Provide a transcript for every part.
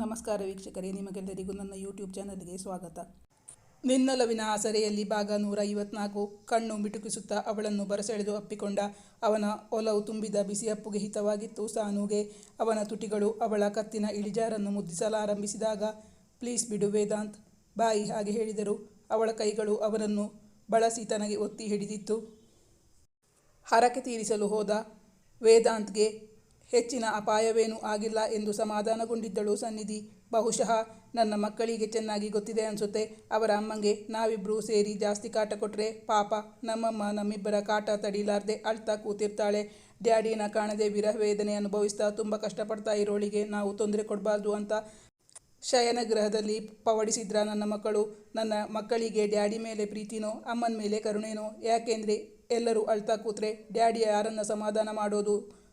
ನಮಸ್ಕಾರ ವೀಕ್ಷಕರೇ, ನಿಮಗೆಲ್ಲರಿಗೂ ನನ್ನ ಯೂಟ್ಯೂಬ್ ಚಾನಲ್ಗೆ ಸ್ವಾಗತ. ನಿನ್ನಲವಿನ ಆಸರೆಯಲ್ಲಿ ಭಾಗ ನೂರ ಐವತ್ನಾಲ್ಕು, ಕಣ್ಣು ಮಿಟುಕಿಸುತ್ತಾ ಅವಳನ್ನು ಬರಸೆಳೆದು ಅಪ್ಪಿಕೊಂಡ ಅವನ ಒಲವು ತುಂಬಿದ ಬಿಸಿ ಅಪ್ಪುಗೆ ಹಿತವಾಗಿತ್ತು. ಸಾನುಗೆ ಅವನ ತುಟಿಗಳು ಅವಳ ಕತ್ತಿನ ಇಳಿಜಾರನ್ನು ಮುದ್ದಿಸಲಾರಂಭಿಸಿದಾಗ ಪ್ಲೀಸ್ ಬಿಡು ವೇದಾಂತ್, ಬಾಯಿ ಹಾಗೆ ಹೇಳಿದರು. ಅವಳ ಕೈಗಳು ಅವನನ್ನು ಬಳಸಿ ತನಗೆ ಒತ್ತಿ ಹಿಡಿದಿತ್ತು. ಹರಕೆ ತೀರಿಸಲು ಹೋದ ವೇದಾಂತ್ಗೆ ಹೆಚ್ಚಿನ ಅಪಾಯವೇನೂ ಆಗಿಲ್ಲ ಎಂದು ಸಮಾಧಾನಗೊಂಡಿದ್ದಳು ಸನ್ನಿಧಿ. ಬಹುಶಃ ನನ್ನ ಮಕ್ಕಳಿಗೆ ಚೆನ್ನಾಗಿ ಗೊತ್ತಿದೆ ಅನಿಸುತ್ತೆ. ಅವರ ಅಮ್ಮಂಗೆ ನಾವಿಬ್ಬರೂ ಸೇರಿ ಜಾಸ್ತಿ ಕಾಟ ಕೊಟ್ಟರೆ ಪಾಪ. ನಮ್ಮಮ್ಮ ನಮ್ಮಿಬ್ಬರ ಕಾಟ ತಡೀಲಾರ್ದೆ ಅಳ್ತಾ ಕೂತಿರ್ತಾಳೆ. ಡ್ಯಾಡಿನ ಕಾಣದೆ ವಿರಹ ವೇದನೆ ಅನುಭವಿಸ್ತಾ ತುಂಬ ಕಷ್ಟಪಡ್ತಾ ಇರೋಳಿಗೆ ನಾವು ತೊಂದರೆ ಕೊಡಬಾರ್ದು ಅಂತ ಶಯನಗೃಹದಲ್ಲಿ ಪವಡಿಸಿದ್ರ ನನ್ನ ಮಕ್ಕಳು. ನನ್ನ ಮಕ್ಕಳಿಗೆ ಡ್ಯಾಡಿ ಮೇಲೆ ಪ್ರೀತಿನೋ, ಅಮ್ಮನ ಮೇಲೆ ಕರುಣೇನೋ, ಯಾಕೆಂದರೆ ಎಲ್ಲರೂ ಅಳ್ತಾ ಕೂತ್ರೆ ಡ್ಯಾಡಿ ಯಾರನ್ನು ಸಮಾಧಾನ ಮಾಡೋದು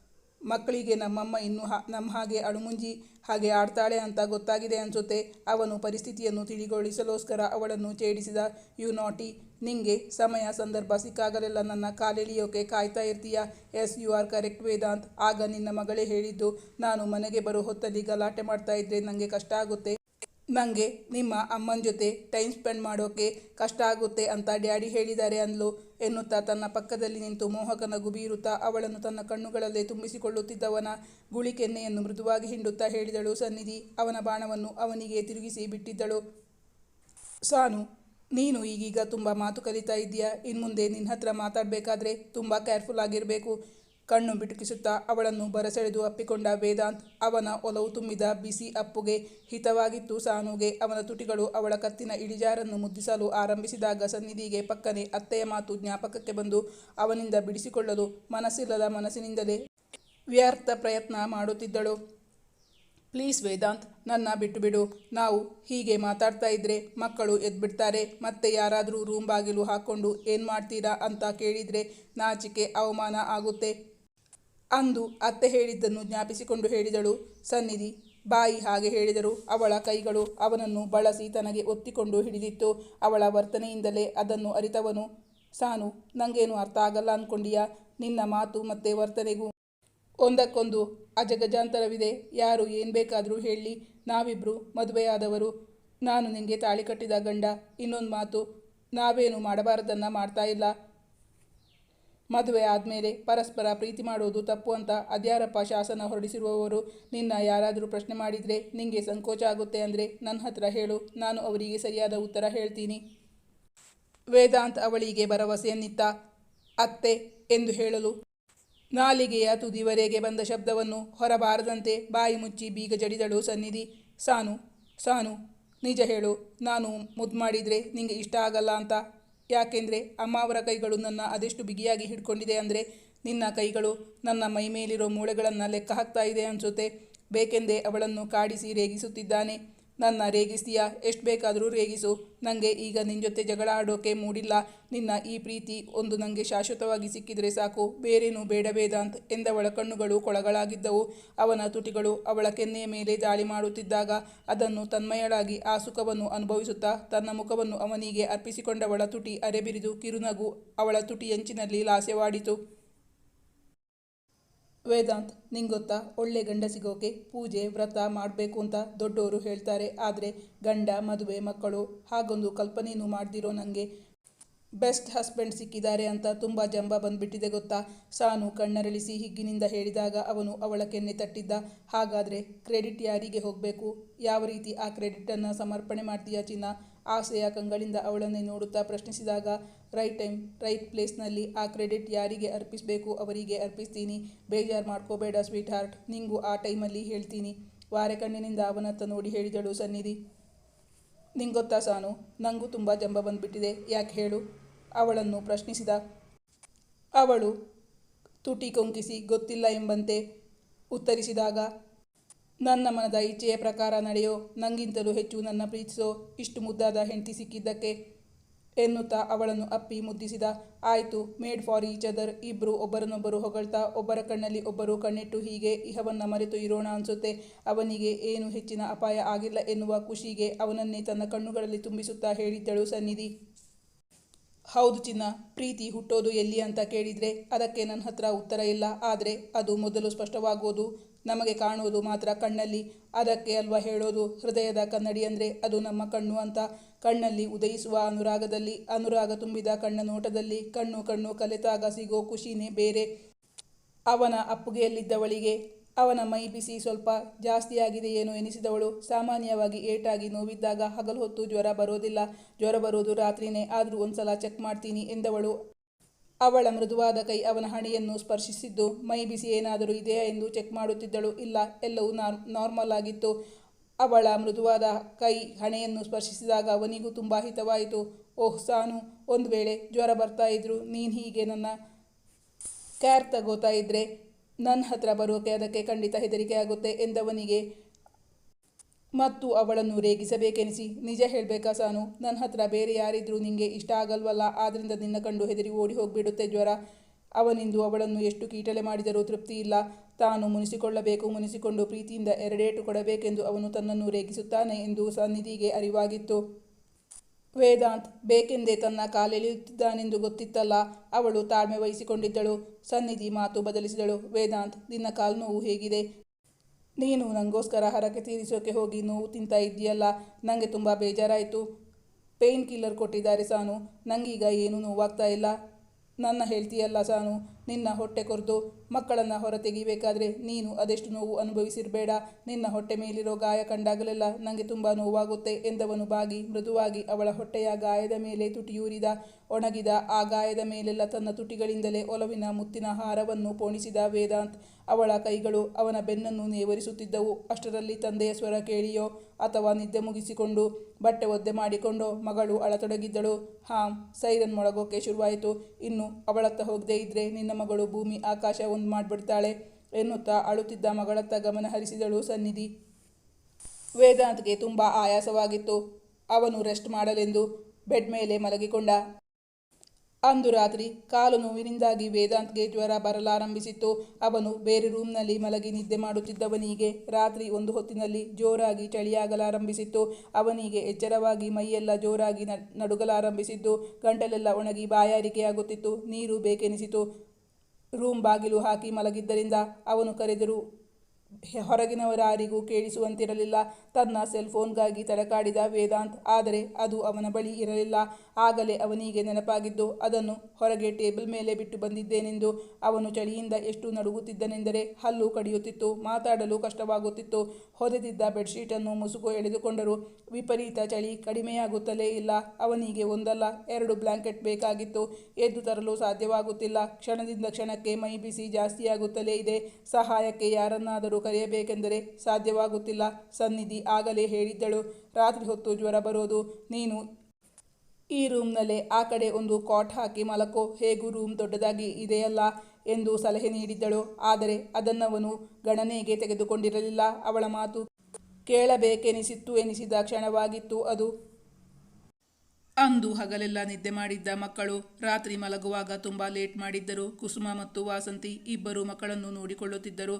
ಮಕ್ಕಳಿಗೆ ನಮ್ಮಮ್ಮ ಇನ್ನೂ ಹಾ ನಮ್ಮ ಹಾಗೆ ಅಳುಮುಂಜಿ ಹಾಗೆ ಆಡ್ತಾಳೆ ಅಂತ ಗೊತ್ತಾಗಿದೆ ಅನಿಸುತ್ತೆ. ಅವನು ಪರಿಸ್ಥಿತಿಯನ್ನು ತಿಳಿಗೊಳಿಸಲೋಸ್ಕರ ಅವಳನ್ನು ಛೇಡಿಸಿದ, ಯು ನಾಟಿ, ನಿಂಗೆ ಸಮಯ ಸಂದರ್ಭ ಸಿಕ್ಕಾಗಲೆಲ್ಲ ನನ್ನ ಕಾಲೆಳಿಯೋಕೆ ಕಾಯ್ತಾ ಇರ್ತೀಯ? Yes, you are correct Vedant. ಆಗ ನಿನ್ನ ಮಗಳೇ ಹೇಳಿದ್ದು, ನಾನು ಮನೆಗೆ ಬರೋ ಹೊತ್ತಲ್ಲಿ ಗಲಾಟೆ ಮಾಡ್ತಾ ಇದ್ದರೆ ನನಗೆ ಕಷ್ಟ ಆಗುತ್ತೆ. ನನಗೆ ನಿಮ್ಮ ಅಮ್ಮನ ಜೊತೆ ಟೈಮ್ ಸ್ಪೆಂಡ್ ಮಾಡೋಕ್ಕೆ ಕಷ್ಟ ಆಗುತ್ತೆ ಅಂತ ಡ್ಯಾಡಿ ಹೇಳಿದ್ದಾರೆ ಅಂದ್ಲು. ಎನ್ನುತ್ತಾ ತನ್ನ ಪಕ್ಕದಲ್ಲಿ ನಿಂತು ಮೋಹಕನ ನಗು ಬೀರುತ್ತಾ ಅವಳನ್ನು ತನ್ನ ಕಣ್ಣುಗಳಲ್ಲೇ ತುಂಬಿಸಿಕೊಳ್ಳುತ್ತಿದ್ದವನ ಗುಳಿಕೆನ್ನೆಯನ್ನು ಮೃದುವಾಗಿ ಹಿಂಡುತ್ತಾ ಹೇಳಿದಳು ಸನ್ನಿಧಿ. ಅವನ ಬಾಣವನ್ನು ಅವನಿಗೆ ತಿರುಗಿಸಿ ಬಿಟ್ಟಿದ್ದಳು. ಸಾನು, ನೀನು ಈಗೀಗ ತುಂಬ ಮಾತು ಕಲಿತಾ ಇದ್ದೀಯಾ? ಇನ್ಮುಂದೆ ನಿನ್ನ ಹತ್ರ ಮಾತಾಡಬೇಕಾದ್ರೆ ತುಂಬ ಕೇರ್ಫುಲ್ ಆಗಿರಬೇಕು. ಕಣ್ಣು ಬಿಟುಕಿಸುತ್ತಾ ಅವಳನ್ನು ಬರಸೆಳೆದು ಅಪ್ಪಿಕೊಂಡ ವೇದಾಂತ್ ಅವನ ಒಲವು ತುಂಬಿದ ಬಿಸಿ ಅಪ್ಪುಗೆ ಹಿತವಾಗಿತ್ತು ಸಾನುಗೆ. ಅವನ ತುಟಿಗಳು ಅವಳ ಕತ್ತಿನ ಇಳಿಜಾರನ್ನು ಮುದ್ದಿಸಲು ಆರಂಭಿಸಿದಾಗ ಸನ್ನಿಧಿಗೆ ಪಕ್ಕನೆ ಅತ್ತೆಯ ಮಾತು ಜ್ಞಾಪಕಕ್ಕೆ ಬಂದು ಅವನಿಂದ ಬಿಡಿಸಿಕೊಳ್ಳಲು ಮನಸ್ಸಿಲ್ಲದ ಮನಸ್ಸಿನಿಂದಲೇ ವ್ಯರ್ಥ ಪ್ರಯತ್ನ ಮಾಡುತ್ತಿದ್ದಳು. ಪ್ಲೀಸ್ ವೇದಾಂತ್, ನನ್ನ ಬಿಟ್ಟುಬಿಡು. ನಾವು ಹೀಗೆ ಮಾತಾಡ್ತಾ ಇದ್ರೆ ಮಕ್ಕಳು ಎದ್ಬಿಡ್ತಾರೆ. ಮತ್ತೆ ಯಾರಾದರೂ ರೂಮ್ ಬಾಗಿಲು ಹಾಕ್ಕೊಂಡು ಏನು ಮಾಡ್ತೀರಾ ಅಂತ ಕೇಳಿದರೆ ನಾಚಿಕೆ, ಅವಮಾನ ಆಗುತ್ತೆ. ಅಂದು ಅತ್ತೆ ಹೇಳಿದ್ದನ್ನು ಜ್ಞಾಪಿಸಿಕೊಂಡು ಹೇಳಿದಳು, ಸನ್ನಿಧಿ, ಬಾಯಿ ಹಾಗೆ ಹೇಳಿದರು. ಅವಳ ಕೈಗಳು ಅವನನ್ನು ಬಳಸಿ ತನಗೆ ಒತ್ತಿಕೊಂಡು ಹಿಡಿದಿತ್ತು. ಅವಳ ವರ್ತನೆಯಿಂದಲೇ ಅದನ್ನು ಅರಿತವನು. ಸಾನು ನನಗೇನು ಅರ್ಥ ಆಗಲ್ಲ ಅಂದ್ಕೊಂಡೀಯಾ ನಿನ್ನ ಮಾತು ಮತ್ತೆ ವರ್ತನೆಗೂ ಒಂದಕ್ಕೊಂದು ಅಜಗಜಾಂತರವಿದೆ. ಯಾರು ಏನು ಬೇಕಾದರೂ ಹೇಳಿ. ನಾವಿಬ್ಬರು ಮದುವೆಯಾದವರು. ನಾನು ನಿನಗೆ ತಾಳಿ ಕಟ್ಟಿದ ಗಂಡ, ಇನ್ನೊಂದು ಮಾತು, ನಾವೇನು ಮಾಡಬಾರದನ್ನು ಮಾಡ್ತಾ ಇಲ್ಲ. ಮದುವೆ ಆದಮೇಲೆ ಪರಸ್ಪರ ಪ್ರೀತಿ ಮಾಡೋದು ತಪ್ಪು ಅಂತ ಅದ್ಯಾರಪ್ಪ ಶಾಸನ ಹೊರಡಿಸಿರುವವರು? ನಿನ್ನ ಯಾರಾದರೂ ಪ್ರಶ್ನೆ ಮಾಡಿದರೆ ನಿಂಗೆ ಸಂಕೋಚ ಆಗುತ್ತೆ ಅಂದರೆ ನನ್ನ ಹತ್ರ ಹೇಳು, ನಾನು ಅವರಿಗೆ ಸರಿಯಾದ ಉತ್ತರ ಹೇಳ್ತೀನಿ. ವೇದಾಂತ್ ಅವಳಿಗೆ ಭರವಸೆಯನ್ನಿತ್ತ ಅತ್ತೆ, ಎಂದು ಹೇಳಲು. ನಾಲಿಗೆಯ ತುದಿವರೆಗೆ ಬಂದ ಶಬ್ದವನ್ನು ಹೊರಬಾರದಂತೆ ಬಾಯಿ ಮುಚ್ಚಿ ಬೀಗ ಜಡಿದಳು ಸನ್ನಿಧಿ. ಸಾನು ಸಾನು, ನಿಜ ಹೇಳು, ನಾನು ಮುದ್ದು ಮಾಡಿದರೆ ನಿಂಗೆ ಇಷ್ಟ ಆಗಲ್ಲ ಅಂತ. ಯಾಕೆಂದರೆ ಅಮ್ಮ ಅವರ ಕೈಗಳು ನನ್ನ ಅದೆಷ್ಟು ಬಿಗಿಯಾಗಿ ಹಿಡ್ಕೊಂಡಿದೆ ಅಂದರೆ ನಿನ್ನ ಕೈಗಳು ನನ್ನ ಮೈ ಮೇಲಿರೋ ಮೂಳೆಗಳನ್ನು ಲೆಕ್ಕ ಹಾಕ್ತಾ ಇದೆ ಅನ್ಸುತ್ತೆ. ಬೇಕೆಂದೇ ಅವಳನ್ನು ಕಾಡಿಸಿ ರೇಗಿಸುತ್ತಿದ್ದಾನೆ. ನನ್ನ ರೇಗಿಸ್ತೀಯಾ ಎಷ್ಟು ಬೇಕಾದರೂ ರೇಗಿಸು. ನನಗೆ ಈಗ ನಿನ್ನ ಜೊತೆ ಜಗಳ ಆಡೋಕೆ ಮೂಡಿಲ್ಲ. ನಿನ್ನ ಈ ಪ್ರೀತಿ ಒಂದು ನನಗೆ ಶಾಶ್ವತವಾಗಿ ಸಿಕ್ಕಿದರೆ ಸಾಕು. ಬೇರೇನೂ ಬೇಡ ಅಂತ ಎಂದವಳ ಕಣ್ಣುಗಳು ಕೊಳಗಳಾಗಿದ್ದವು. ಅವನ ತುಟಿಗಳು ಅವಳ ಕೆನ್ನೆಯ ಮೇಲೆ ದಾಳಿ ಮಾಡುತ್ತಿದ್ದಾಗ ಅದನ್ನು ತನ್ಮಯಳಾಗಿ ಆ ಸುಖವನ್ನು ಅನುಭವಿಸುತ್ತಾ ತನ್ನ ಮುಖವನ್ನು ಅವನಿಗೆ ಅರ್ಪಿಸಿಕೊಂಡವಳ ತುಟಿ ಅರೆಬಿರಿದು ಕಿರುನಗು ಅವಳ ತುಟಿ ಎಂಚಿನಲ್ಲಿ ಲಾಸ್ಯವಾಡಿತು. ವೇದಾಂತ್ ನಿಂಗೊತ್ತಾ ಒಳ್ಳೆ ಗಂಡ ಸಿಗೋಕೆ ಪೂಜೆ, ವ್ರತ ಮಾಡಬೇಕು ಅಂತ ದೊಡ್ಡವರು ಹೇಳ್ತಾರೆ. ಆದರೆ ಗಂಡ, ಮದುವೆ, ಮಕ್ಕಳು, ಹಾಗೊಂದು ಕಲ್ಪನೆಯೂ ಮಾಡ್ದಿರೋ ನನಗೆ ಬೆಸ್ಟ್ ಹಸ್ಬೆಂಡ್ ಸಿಕ್ಕಿದ್ದಾರೆ ಅಂತ ತುಂಬ ಜಂಬ ಬಂದ್ಬಿಟ್ಟಿದೆ ಗೊತ್ತಾ? ಸಾನು ಕಣ್ಣರಳಿಸಿ ಹಿಗ್ಗಿನಿಂದ ಹೇಳಿದಾಗ ಅವನು ಅವಳ ಕೆನ್ನೆ ತಟ್ಟಿದ್ದ. ಹಾಗಾದರೆ ಕ್ರೆಡಿಟ್ ಯಾರಿಗೆ ಹೋಗಬೇಕು? ಯಾವ ರೀತಿ ಆ ಕ್ರೆಡಿಟನ್ನು ಸಮರ್ಪಣೆ ಮಾಡ್ತೀಯಾ ಚಿನ್ನ? ಆಸೆಯ ಕಂಗಳಿಂದ ಅವಳನ್ನೇ ನೋಡುತ್ತಾ ಪ್ರಶ್ನಿಸಿದಾಗ, ರೈಟ್ ಟೈಮ್, ರೈಟ್ ಪ್ಲೇಸ್ನಲ್ಲಿ ಆ ಕ್ರೆಡಿಟ್ ಯಾರಿಗೆ ಅರ್ಪಿಸಬೇಕು? ಅವರಿಗೆ ಅರ್ಪಿಸ್ತೀನಿ. ಬೇಜಾರು ಮಾಡ್ಕೋಬೇಡ ಸ್ವೀಟ್ ಹಾರ್ಟ್ ನಿಂಗೂ ಆ ಟೈಮಲ್ಲಿ ಹೇಳ್ತೀನಿ. ವಾರೆ ಕಣ್ಣಿನಿಂದ ಅವನತ್ತ ನೋಡಿ ಹೇಳಿದಳು ಸನ್ನಿಧಿ. ನಿಂಗೊತ್ತಾ ಸಾನು? ನನಗೂ ತುಂಬ ಜಂಬ ಬಂದ್ಬಿಟ್ಟಿದೆ. ಯಾಕೆ ಹೇಳು? ಅವಳನ್ನು ಪ್ರಶ್ನಿಸಿದ. ಅವಳು ತುಟಿ ಕೊಂಕಿಸಿ, ಗೊತ್ತಿಲ್ಲ ಎಂಬಂತೆ ಉತ್ತರಿಸಿದಾಗ ನನ್ನ ಮನದ ಇಚ್ಛೆಯ ಪ್ರಕಾರ ನಡೆಯೋ, ನಂಗಿಂತಲೂ ಹೆಚ್ಚು ನನ್ನ ಪ್ರೀತಿಸೋ ಇಷ್ಟು ಮುದ್ದಾದ ಹೆಂಡತಿ ಸಿಕ್ಕಿದ್ದಕ್ಕೆ ಎನ್ನುತ್ತಾ ಅವಳನ್ನು ಅಪ್ಪಿ ಮುದ್ದಿಸಿದ. ಆಯಿತು, ಮೇಡ್ ಫಾರ್ ಈಚ್ ಅದರ್. ಇಬ್ಬರು ಒಬ್ಬರನ್ನೊಬ್ಬರು ಹೊಗಳ್ತಾ, ಒಬ್ಬರ ಕಣ್ಣಲ್ಲಿ ಒಬ್ಬರು ಕಣ್ಣಿಟ್ಟು ಹೀಗೆ ಇಹವನ್ನು ಮರೆತು ಇರೋಣ ಅನಿಸುತ್ತೆ. ಅವನಿಗೆ ಏನು ಹೆಚ್ಚಿನ ಅಪಾಯ ಆಗಿಲ್ಲ ಎನ್ನುವ ಖುಷಿಗೆ ಅವನನ್ನೇ ತನ್ನ ಕಣ್ಣುಗಳಲ್ಲಿ ತುಂಬಿಸುತ್ತಾ ಹೇಳಿದ್ದಳು ಸನ್ನಿಧಿ. ಹೌದು ಚಿನ್ನ, ಪ್ರೀತಿ ಹುಟ್ಟೋದು ಎಲ್ಲಿ ಅಂತ ಕೇಳಿದರೆ ಅದಕ್ಕೆ ನನ್ನ ಹತ್ರ ಉತ್ತರ ಇಲ್ಲ. ಆದರೆ ಅದು ಮೊದಲು ಸ್ಪಷ್ಟವಾಗುವುದು ನಮಗೆ ಕಾಣುವುದು ಮಾತ್ರ ಕಣ್ಣಲ್ಲಿ. ಅದಕ್ಕೆ ಅಲ್ವಾ ಹೇಳೋದು? ಹೃದಯದ ಕನ್ನಡಿ ಅಂದರೆ ಅದು ನಮ್ಮ ಕಣ್ಣು ಅಂತ. ಕಣ್ಣಲ್ಲಿ ಉದಯಿಸುವ ಅನುರಾಗದಲ್ಲಿ, ಅನುರಾಗ ತುಂಬಿದ ಕಣ್ಣ ನೋಟದಲ್ಲಿ, ಕಣ್ಣು ಕಣ್ಣು ಕಲೆತಾಗ ಸಿಗೋ ಖುಷಿನೇ ಬೇರೆ. ಅವನ ಅಪ್ಪುಗೆಯಲ್ಲಿದ್ದವಳಿಗೆ, ಅವನ ಮೈ ಬಿಸಿ ಸ್ವಲ್ಪ ಜಾಸ್ತಿಯಾಗಿದೆಯೇನೋ ಎನಿಸಿದವಳು. ಸಾಮಾನ್ಯವಾಗಿ ಏಟಾಗಿ ನೋವಿದ್ದಾಗ ಹಗಲು ಹೊತ್ತು ಜ್ವರ ಬರೋದಿಲ್ಲ. ಜ್ವರ ಬರೋದು ರಾತ್ರಿನೇ, ಆದರೂ ಒಂದ್ಸಲ ಚೆಕ್ ಮಾಡ್ತೀನಿ ಎಂದವಳು. ಅವಳ ಮೃದುವಾದ ಕೈ ಅವನ ಹಣೆಯನ್ನು ಸ್ಪರ್ಶಿಸಿದ್ದು, ಮೈ ಬಿಸಿ ಏನಾದರೂ ಇದೆಯಾ? ಎಂದು ಚೆಕ್ ಮಾಡುತ್ತಿದ್ದಳು. ಇಲ್ಲ, ಎಲ್ಲವೂ ನಾರ್, ನಾರ್ಮಲ್ ಆಗಿತ್ತು. ಅವಳ ಮೃದುವಾದ ಕೈ ಹಣೆಯನ್ನು ಸ್ಪರ್ಶಿಸಿದಾಗ ಅವನಿಗೂ ತುಂಬ ಹಿತವಾಯಿತು. ಓಹ್, ಸಾನು, ಒಂದು ವೇಳೆ ಜ್ವರ ಬರ್ತಾ ಇದ್ರು ನೀನು ಹೀಗೆ ನನ್ನ ಕ್ಯಾರ್ ತಗೋತಾ ಇದ್ದರೆ ನನ್ನ ಹತ್ರ ಬರೋಕೆ ಅದಕ್ಕೆ ಖಂಡಿತ ಹೆದರಿಕೆ ಆಗುತ್ತೆ ಎಂದವನಿಗೆ ಮತ್ತು ಅವಳನ್ನು ರೇಗಿಸಬೇಕೆನಿಸಿ, ನಿಜ ಹೇಳಬೇಕಾ ಸಾನು ನನ್ನ ಹತ್ರ ಬೇರೆ ಯಾರಿದ್ರೂ ನಿಂಗೆ ಇಷ್ಟ ಆಗಲ್ವಲ್ಲ ಆದ್ದರಿಂದ ನಿನ್ನ ಕಂಡು ಹೆದರಿ ಓಡಿ ಹೋಗಿಬಿಡುತ್ತೆ ಜ್ವರ. ಅವನಿಂದು ಅವಳನ್ನು ಎಷ್ಟು ಕೀಟಲೆ ಮಾಡಿದರೂ ತೃಪ್ತಿ ಇಲ್ಲ. ತಾನು ಮುನಿಸಿಕೊಳ್ಳಬೇಕು, ಮುನಿಸಿಕೊಂಡು ಪ್ರೀತಿಯಿಂದ ಎರಡೇಟು ಕೊಡಬೇಕೆಂದು ಅವನು ತನ್ನನ್ನು ರೇಗಿಸುತ್ತಾನೆ ಎಂದು ಸನ್ನಿಧಿಗೆ ಅರಿವಾಗಿತ್ತು. ವೇದಾಂತ್, ಬೇಕೆಂದೇ ತನ್ನ ಕಾಲೆಳೆಯುತ್ತಿದ್ದಾನೆಂದು ಗೊತ್ತಿತ್ತಲ್ಲ, ಅವಳು ತಾಳ್ಮೆ ವಹಿಸಿಕೊಂಡಿದ್ದಳು. ಸನ್ನಿಧಿ ಮಾತು ಬದಲಿಸಿದಳು. ವೇದಾಂತ್, ನಿನ್ನ ಕಾಲು ನೋವು ಹೇಗಿದೆ? ನೀನು ನನಗೋಸ್ಕರ ಹರಕೆ ತೀರಿಸೋಕೆ ಹೋಗಿ ನೋವು ತಿಂತಾ ಇದೆಯಲ್ಲ ನನಗೆ ತುಂಬ ಬೇಜಾರಾಯಿತು. ಪೇಯ್ನ್ ಕಿಲ್ಲರ್ ಕೊಟ್ಟಿದ್ದಾರೆ ಸಾನು. ನನಗೀಗ ಏನೂ ನೋವಾಗ್ತಾ ಇಲ್ಲ? ನನ್ನ ಹೇಳ್ತೀಯಲ್ಲ ಸಾನು. ನಿನ್ನ ಹೊಟ್ಟೆ ಕೊರೆದು ಮಕ್ಕಳನ್ನು ಹೊರ ತೆಗಿಬೇಕಾದ್ರೆ ನೀನು ಅದೆಷ್ಟು ನೋವು ಅನುಭವಿಸಿರಬೇಡ. ನಿನ್ನ ಹೊಟ್ಟೆ ಮೇಲಿರೋ ಗಾಯ ಕಂಡಾಗಲೆಲ್ಲ ನನಗೆ ತುಂಬ ನೋವಾಗುತ್ತೆ ಎಂದವನು ಬಾಗಿ ಮೃದುವಾಗಿ ಅವಳ ಹೊಟ್ಟೆಯ ಗಾಯದ ಮೇಲೆ ತುಟಿಯೂರಿದ, ಒಣಗಿದ ಆ ಗಾಯದ ಮೇಲೆಲ್ಲ ತನ್ನ ತುಟಿಗಳಿಂದಲೇ ಒಲವಿನ ಮುತ್ತಿನ ಹಾರವನ್ನು ಪೋಣಿಸಿದ ವೇದಾಂತ್. ಅವಳ ಕೈಗಳು ಅವನ ಬೆನ್ನನ್ನು ನೇವರಿಸುತ್ತಿದ್ದವು. ಅಷ್ಟರಲ್ಲಿ ತಂದೆಯ ಸ್ವರ ಕೇಳಿಯೋ ಅಥವಾ ನಿದ್ದೆ ಮುಗಿಸಿಕೊಂಡು ಬಟ್ಟೆ ಒದ್ದೆ ಮಾಡಿಕೊಂಡು ಮಗಳು ಅಳತೊಡಗಿದ್ದಳು. ಹಾಂ, ಸೈರನ್ ಮೊಳಗೋಕೆ ಶುರುವಾಯಿತು. ಇನ್ನು ಅವಳತ್ತ ಹೋಗದೇ ಇದ್ರೆ ನಿನ್ನ ಮಗಳು ಭೂಮಿ ಆಕಾಶ ಒಂದು ಮಾಡಿಬಿಡ್ತಾಳೆ ಎನ್ನುತ್ತಾ ಅಳುತ್ತಿದ್ದ ಮಗಳತ್ತ ಗಮನ ಹರಿಸಿದಳು ಸನ್ನಿಧಿ. ವೇದಾಂತ್ಗೆ ತುಂಬ ಆಯಾಸವಾಗಿತ್ತು. ಅವನು ರೆಸ್ಟ್ ಮಾಡಲೆಂದು ಬೆಡ್ ಮೇಲೆ ಮಲಗಿಕೊಂಡ. ಅಂದು ರಾತ್ರಿ ಕಾಲು ನೋವಿನಿಂದಾಗಿ ವೇದಾಂತ್ಗೆ ಜ್ವರ ಬರಲಾರಂಭಿಸಿತ್ತು. ಅವನು ಬೇರೆ ರೂಮ್ನಲ್ಲಿ ಮಲಗಿ ನಿದ್ದೆ ಮಾಡುತ್ತಿದ್ದವನಿಗೆ ರಾತ್ರಿ ಒಂದು ಹೊತ್ತಿನಲ್ಲಿ ಜೋರಾಗಿ ಚಳಿಯಾಗಲಾರಂಭಿಸಿತ್ತು. ಅವನಿಗೆ ಎಚ್ಚರವಾಗಿ ಮೈಯೆಲ್ಲ ಜೋರಾಗಿ ನಡುಗಲಾರಂಭಿಸಿದ್ದು. ಗಂಟಲೆಲ್ಲ ಒಣಗಿ ಬಾಯಾರಿಕೆಯಾಗುತ್ತಿತ್ತು. ನೀರು ಬೇಕೆನಿಸಿತು. ರೂಮ್ ಬಾಗಿಲು ಹಾಕಿ ಮಲಗಿದ್ದರಿಂದ ಅವನು ಕರೆದರೂ ಹೊರಗಿನವರಾರಿಗೂ ಕೇಳಿಸುವಂತಿರಲಿಲ್ಲ. ತನ್ನ ಸೆಲ್ ಫೋನ್ಗಾಗಿ ತಡಕಾಡಿದ ವೇದಾಂತ್, ಆದರೆ ಅದು ಅವನ ಬಳಿ ಇರಲಿಲ್ಲ. ಆಗಲೇ ಅವನಿಗೆ ನೆನಪಾಗಿದ್ದು, ಅದನ್ನು ಹೊರಗೆ ಟೇಬಲ್ ಮೇಲೆ ಬಿಟ್ಟು ಬಂದಿದ್ದೇನೆಂದು. ಅವನು ಚಳಿಯಿಂದ ಎಷ್ಟು ನಡುಗುತ್ತಿದ್ದನೆಂದರೆ ಹಲ್ಲು ಕಡಿಯುತ್ತಿತ್ತು, ಮಾತಾಡಲು ಕಷ್ಟವಾಗುತ್ತಿತ್ತು. ಹೊದೆದಿದ್ದ ಬೆಡ್ಶೀಟನ್ನು ಮುಸುಕು ಎಳೆದುಕೊಂಡರು. ವಿಪರೀತ ಚಳಿ ಕಡಿಮೆಯಾಗುತ್ತಲೇ ಇಲ್ಲ. ಅವನಿಗೆ ಒಂದಲ್ಲ, ಎರಡು ಬ್ಲ್ಯಾಂಕೆಟ್ ಬೇಕಾಗಿತ್ತು. ಎದ್ದು ತರಲು ಸಾಧ್ಯವಾಗುತ್ತಿಲ್ಲ. ಕ್ಷಣದಿಂದ ಕ್ಷಣಕ್ಕೆ ಮೈ ಬಿಸಿ ಜಾಸ್ತಿಯಾಗುತ್ತಲೇ ಇದೆ. ಸಹಾಯಕ್ಕೆ ಯಾರನ್ನಾದರೂ ಕರೆಯಬೇಕೆಂದರೆ ಸಾಧ್ಯವಾಗುತ್ತಿಲ್ಲ. ಸನ್ನಿಧಿ ಆಗಲೇ ಹೇಳಿದ್ದಳು. ರಾತ್ರಿ ಹೊತ್ತು ಜ್ವರ ಬರೋದು. ನೀನು ಈ ರೂಮ್ನಲ್ಲೇ ಆ ಕಡೆ ಒಂದು ಕಾಟ್ ಹಾಕಿ ಮಲಕೋ. ಹೇಗೂ ರೂಮ್ ದೊಡ್ಡದಾಗಿ ಇದೆಯಲ್ಲ ಎಂದು ಸಲಹೆ ನೀಡಿದ್ದಳು. ಆದರೆ ಅದನ್ನವನು ಗಣನೆಗೆ ತೆಗೆದುಕೊಂಡಿರಲಿಲ್ಲ. ಅವಳ ಮಾತು ಕೇಳಬೇಕೆನಿಸಿತ್ತು ಎನಿಸಿದ ಕ್ಷಣವಾಗಿತ್ತು ಅದು. ಅಂದು ಹಗಲೆಲ್ಲ ನಿದ್ದೆ ಮಾಡಿದ್ದ ಮಕ್ಕಳು ರಾತ್ರಿ ಮಲಗುವಾಗ ತುಂಬಾ ಲೇಟ್ ಮಾಡಿದ್ದರು. ಕುಸುಮ ಮತ್ತು ವಾಸಂತಿ ಇಬ್ಬರು ಮಕ್ಕಳನ್ನು ನೋಡಿಕೊಳ್ಳುತ್ತಿದ್ದರು.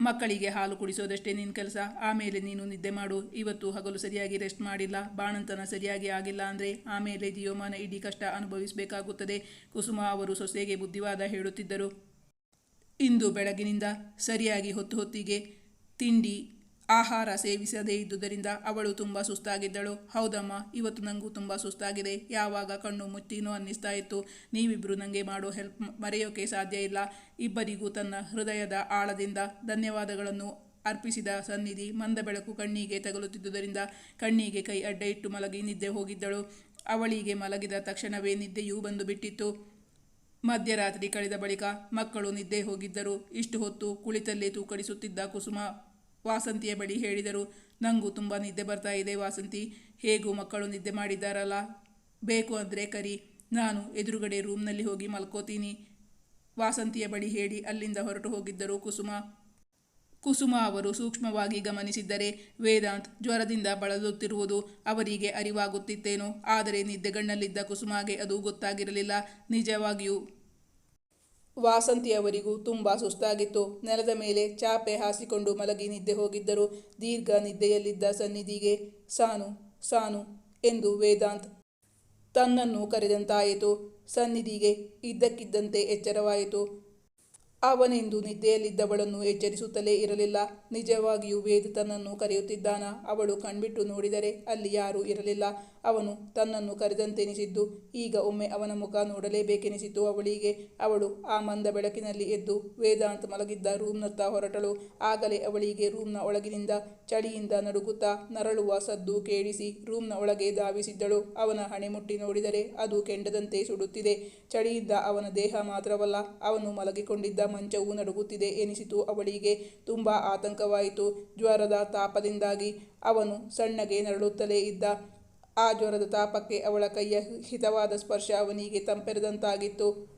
ಮಕ್ಕಳಿಗೆ ಹಾಲು ಕುಡಿಸೋದಷ್ಟೇ ನಿನ್ನ ಕೆಲಸ. ಆಮೇಲೆ ನೀನು ನಿದ್ದೆ ಮಾಡು. ಇವತ್ತು ಹಗಲು ಸರಿಯಾಗಿ ರೆಸ್ಟ್ ಮಾಡಿಲ್ಲ. ಬಾಣಂತನ ಸರಿಯಾಗಿ ಆಗಿಲ್ಲ ಅಂದರೆ ಆಮೇಲೆ ಜೀವಮಾನ ಇಡೀ ಕಷ್ಟ ಅನುಭವಿಸಬೇಕಾಗುತ್ತದೆ. ಕುಸುಮ ಅವರು ಸೊಸೆಗೆ ಬುದ್ಧಿವಾದ ಹೇಳುತ್ತಿದ್ದರು. ಇಂದು ಬೆಳಗಿನಿಂದ ಸರಿಯಾಗಿ ಹೊತ್ತು ಹೊತ್ತಿಗೆ ತಿಂಡಿ ಆಹಾರ ಸೇವಿಸದೇ ಇದ್ದುದರಿಂದ ಅವಳು ತುಂಬ ಸುಸ್ತಾಗಿದ್ದಳು. ಹೌದಮ್ಮ, ಇವತ್ತು ನನಗೂ ತುಂಬ ಸುಸ್ತಾಗಿದೆ. ಯಾವಾಗ ಕಣ್ಣು ಮುಚ್ಚಿನೋ ಅನ್ನಿಸ್ತಾ ಇತ್ತು. ನೀವಿಬ್ಬರು ನನಗೆ ಮಾಡೋ ಹೆಲ್ಪ್ ಮರೆಯೋಕೆ ಸಾಧ್ಯ ಇಲ್ಲ. ಇಬ್ಬರಿಗೂ ತನ್ನ ಹೃದಯದ ಆಳದಿಂದ ಧನ್ಯವಾದಗಳನ್ನು ಅರ್ಪಿಸಿದ ಸನ್ನಿಧಿ ಮಂದ ಬೆಳಕು ಕಣ್ಣಿಗೆ ತಗಲುತ್ತಿದ್ದುದರಿಂದ ಕಣ್ಣಿಗೆ ಕೈ ಅಡ್ಡ ಇಟ್ಟು ಮಲಗಿ ನಿದ್ದೆ ಹೋಗಿದ್ದಳು. ಅವಳಿಗೆ ಮಲಗಿದ ತಕ್ಷಣವೇ ನಿದ್ದೆಯೂ ಬಂದು ಬಿಟ್ಟಿತ್ತು. ಮಧ್ಯರಾತ್ರಿ ಕಳೆದ ಬಳಿಕ ಮಕ್ಕಳು ನಿದ್ದೆ ಹೋಗಿದ್ದರು. ಇಷ್ಟು ಹೊತ್ತು ಕುಳಿತಲ್ಲೇ ತೂಕಡಿಸುತ್ತಿದ್ದ ಕುಸುಮ ವಾಸಂತಿಯ ಬಳಿ ಹೇಳಿದರು ನನಗೂ ತುಂಬ ನಿದ್ದೆ ಬರ್ತಾ ಇದೆ ವಾಸಂತಿ, ಹೇಗೂ ಮಕ್ಕಳು ನಿದ್ದೆ ಮಾಡಿದ್ದಾರಲ್ಲ? ಬೇಕು ಅಂದರೆ ಕರಿ, ನಾನು ಎದುರುಗಡೆ ರೂಮ್ನಲ್ಲಿ ಹೋಗಿ ಮಲ್ಕೋತೀನಿ. ವಾಸಂತಿಯ ಬಳಿ ಹೇಳಿ ಅಲ್ಲಿಂದ ಹೊರಟು ಹೋಗಿದ್ದರು ಕುಸುಮ. ಕುಸುಮ ಅವರು ಸೂಕ್ಷ್ಮವಾಗಿ ಗಮನಿಸಿದ್ದರೆ, ವೇದಾಂತ್, ಜ್ವರದಿಂದ ಬಳಲುತ್ತಿರುವುದು ಅವರಿಗೆ ಅರಿವಾಗುತ್ತಿತ್ತೇನೋ, ಆದರೆ ನಿದ್ದೆಗಣ್ಣಲ್ಲಿದ್ದ ಕುಸುಮಾಗೆ ಅದು ಗೊತ್ತಾಗಿರಲಿಲ್ಲ. ನಿಜವಾಗಿಯೂ ವಾಸಂತಿಯವರಿಗೂ ತುಂಬ ಸುಸ್ತಾಗಿತ್ತು. ನೆಲದ ಮೇಲೆ ಚಾಪೆ ಹಾಸಿಕೊಂಡು ಮಲಗಿ ನಿದ್ದೆ ಹೋಗಿದ್ದರು. ದೀರ್ಘ ನಿದ್ದೆಯಲ್ಲಿದ್ದ ಸನ್ನಿಧಿಗೆ ಸಾನು ಸಾನು ಎಂದು ವೇದಾಂತ್ ತನ್ನನ್ನು ಕರೆದಂತಾಯಿತು. ಸನ್ನಿಧಿಗೆ ಇದ್ದಕ್ಕಿದ್ದಂತೆ ಎಚ್ಚರವಾಯಿತು. ಅವನೆಂದು ನಿದ್ದೆಯಲ್ಲಿದ್ದವಳನ್ನು ಎಚ್ಚರಿಸುತ್ತಲೇ ಇರಲಿಲ್ಲ. ನಿಜವಾಗಿಯೂ ವೇದ್ ತನ್ನನ್ನು ಕರೆಯುತ್ತಿದ್ದಾನ. ಅವಳು ಕಣ್ಬಿಟ್ಟು ನೋಡಿದರೆ ಅಲ್ಲಿ ಯಾರೂ ಇರಲಿಲ್ಲ. ಅವನು ತನ್ನನ್ನು ಕರೆದಂತೆನಿಸಿದ್ದು, ಈಗ ಒಮ್ಮೆ ಅವನ ಮುಖ ನೋಡಲೇಬೇಕೆನಿಸಿತು ಅವಳಿಗೆ. ಅವಳು ಆ ಮಂದ ಬೆಳಕಿನಲ್ಲಿ ಎದ್ದು ವೇದಾಂತ್ ಮಲಗಿದ್ದ ರೂಮ್ನತ್ತ ಹೊರಟಳು. ಆಗಲೇ ಅವಳಿಗೆ ರೂಮ್ನ ಒಳಗಿನಿಂದ ಚಳಿಯಿಂದ ನಡುಗುತ್ತಾ ನರಳುವ ಸದ್ದು ಕೇಳಿಸಿ ರೂಮ್ನ ಒಳಗೆ ಧಾವಿಸಿದ್ದಳು. ಅವನ ಹಣೆ ಮುಟ್ಟಿ ನೋಡಿದರೆ ಅದು ಕೆಂಡದಂತೆ ಸುಡುತ್ತಿದೆ. ಚಳಿಯಿಂದ ಅವನ ದೇಹ ಮಾತ್ರವಲ್ಲ, ಅವನು ಮಲಗಿಕೊಂಡಿದ್ದ ಮಂಚವು ನಡುಗುತ್ತಿದೆ ಎನಿಸಿತು ಅವಳಿಗೆ. ತುಂಬ ಆತಂಕವಾಯಿತು. ಜ್ವರದ ತಾಪದಿಂದಾಗಿ ಅವನು ಸಣ್ಣಗೆ ನರಳುತ್ತಲೇ ಇದ್ದ. ಆ ಜ್ವರದ ತಾಪಕ್ಕೆ ಅವಳ ಕೈಯ ಹಿತವಾದ ಸ್ಪರ್ಶ ಅವನಿಗೆ ತಂಪೆರೆದಂತಾಗಿತ್ತು.